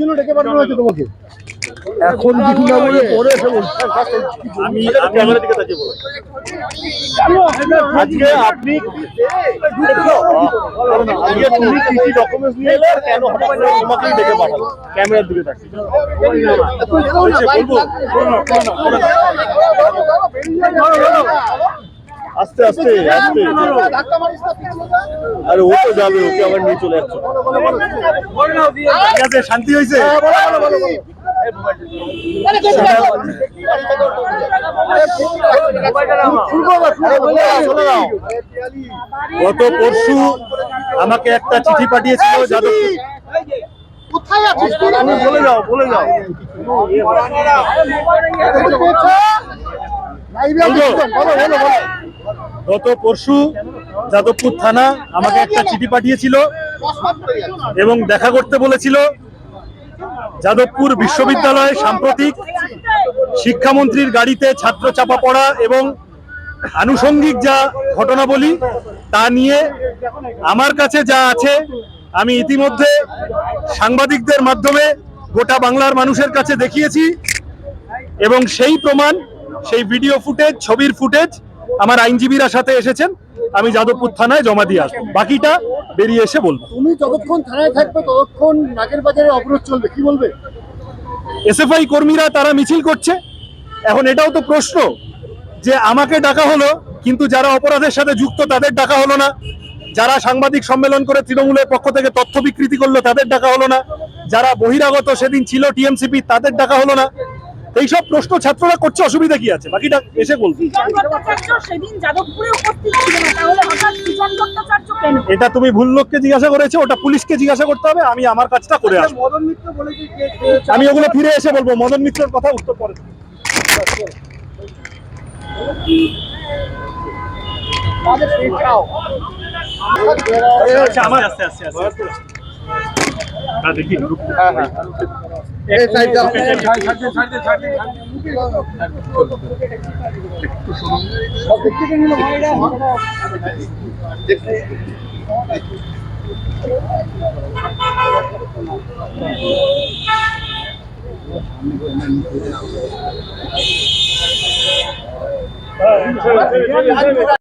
জন্য ডেকে পাঠানো হয়েছে তোমাকে এখন কিছু না বলে পরে এসে আমি ক্যামেরার দিকে তাকিয়ে বলো আজকে আপনি আজকে তুমি কি কি ডকুমেন্টস নিয়ে এলে কেন হঠাৎ করে তোমাকেই ডেকে পাঠালো ক্যামেরার দিকে তাকিয়ে বলব? আস্তে আস্তে আস্তে। আরে ও তো যাবে ওকে আবার নিয়ে চলে যাচ্ছে। ঠিক আছে শান্তি হয়েছে? গত পরশু আমাকে একটা চিঠি পাঠিয়েছিল যাদবপুর। কোথায় আছিস তুই? বলে যাও বলে যাও লাইভে বলো, বলো, বলো। গত পরশু যাদবপুর থানা আমাকে একটা চিঠি পাঠিয়েছিল এবং দেখা করতে বলেছিল, যাদবপুর বিশ্ববিদ্যালয়ে সাম্প্রতিক শিক্ষামন্ত্রীর গাড়িতে ছাত্র চাপা পড়া এবং আনুষঙ্গিক যা ঘটনাবলী তা নিয়ে আমার কাছে যা আছে, আমি ইতিমধ্যে সাংবাদিকদের মাধ্যমে গোটা বাংলার মানুষের কাছে দেখিয়েছি এবং সেই প্রমাণ, সেই ভিডিও ফুটেজ, ছবির ফুটেজ আমার আইনজীবীরা সাথে এসেছেন আমি যাদবপুর থানায় জমা দিয়ে আসব। বাকিটা বেরিয়ে এসে বলব। তুমি যতক্ষণ থানায় থাকবে ততক্ষণ নাগের বাজারে অবরোধ চলবে। কি বলবে? এসএফআই কর্মীরা তারা মিছিল করছে। এখন এটাও তো প্রশ্ন যে আমাকে ডাকা হলো কিন্তু যারা অপরাধের সাথে যুক্ত তাদের ডাকা হলো না। যারা সাংবাদিক সম্মেলন করে তৃণমূলের পক্ষ থেকে তথ্য বিকৃতি করল তাদের ডাকা হলো না। যারা বহিরাগত সেদিন ছিল টিএমসিপি তাদের ডাকা হলো না। এইসব প্রশ্ন ছাত্ররা করছে অসুবিধা কি আছে? বাকিটা এসে বলব এটা তুমি ভুল লোককে জিজ্ঞাসা করেছ ওটা পুলিশকে জিজ্ঞাসা করতে হবে আমি আমার কাজটা করে আসব। মদন মিত্র বলে কি আমি ওগুলো ফিরে এসে বলব মদন মিত্রের কথা উত্তর পরে। আচ্ছা, আমার আস্তে আস্তে আস্তে হ্যাঁ দেখি। যাও হ্যাঁ